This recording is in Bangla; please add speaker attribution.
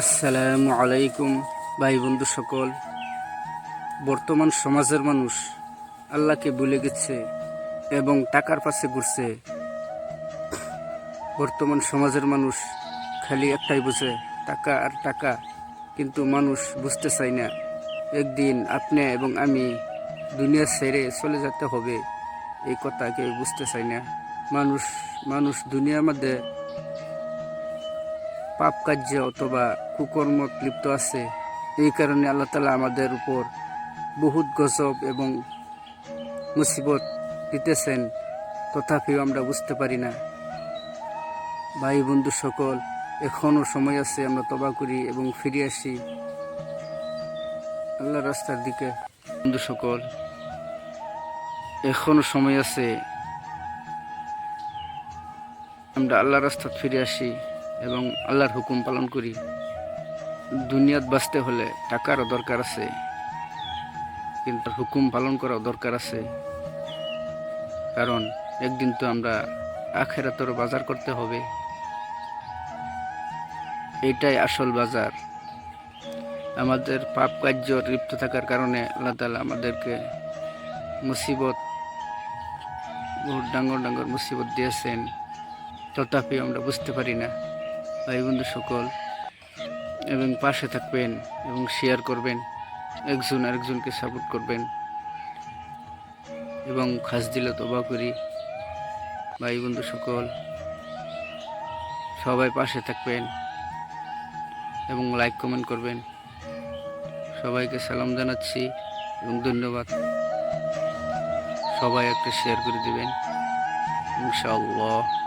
Speaker 1: আসসালামু আলাইকুম, ভাই বন্ধু সকল। বর্তমান সমাজের মানুষ আল্লাহকে ভুলে গেছে এবং টাকার পাশে ঘুরছে। বর্তমান সমাজের মানুষ খালি একটাই বুঝে, টাকা আর টাকা। কিন্তু মানুষ বুঝতে চায় না, একদিন আপনি এবং আমি দুনিয়া ছেড়ে চলে যেতে হবে। এই কথা কেউ বুঝতে চায় না। মানুষ মানুষ দুনিয়ার মধ্যে পাপ কার্য অথবা কুকর্ম লিপ্ত আছে। এই কারণে আল্লাহ তালা আমাদের উপর বহুত গজব এবং মুসিবত দিতেছেন, তথাপিও আমরা বুঝতে পারি না। ভাই, বন্ধু সকল এখনও সময় আছে, আমরা তবা করি এবং ফিরে আসি আল্লাহ রাস্তার দিকে। বন্ধু সকল এখনও সময় আছে, আমরা আল্লাহ রাস্তা ফিরে আসি। এবং আল্লাহর হুকুম পালন করি। দুনিয়াত বাঁচতে হলে টাকারও দরকার আছে, কিন্তু হুকুম পালন করাও দরকার আছে। কারণ একদিন তো আমরা আখেরাতর বাজার করতে হবে। এটাই আসল বাজার। আমাদের পাপ কার্য লিপ্ত থাকার কারণে আল্লাহ তালা আমাদেরকে মুসিবত, বহুত ডাঙ্গর ডাঙ্গর মুসিবত দিয়েছেন। তথাপি আমরা বুঝতে পারি না। ভাই বন্ধু সকল। এবং পাশে থাকবেন এবং শেয়ার করবেন। একজন আরেকজনকে সাপোর্ট করবেন। এবং খাস দিলে তবা করি। ভাই বন্ধু সকল, সবাই পাশে থাকবেন এবং লাইক কমেন্ট করবেন। সবাইকে সালাম জানাচ্ছি এবং ধন্যবাদ। সবাই একটা শেয়ার করে দিবেন। ইনশাআল্লাহ।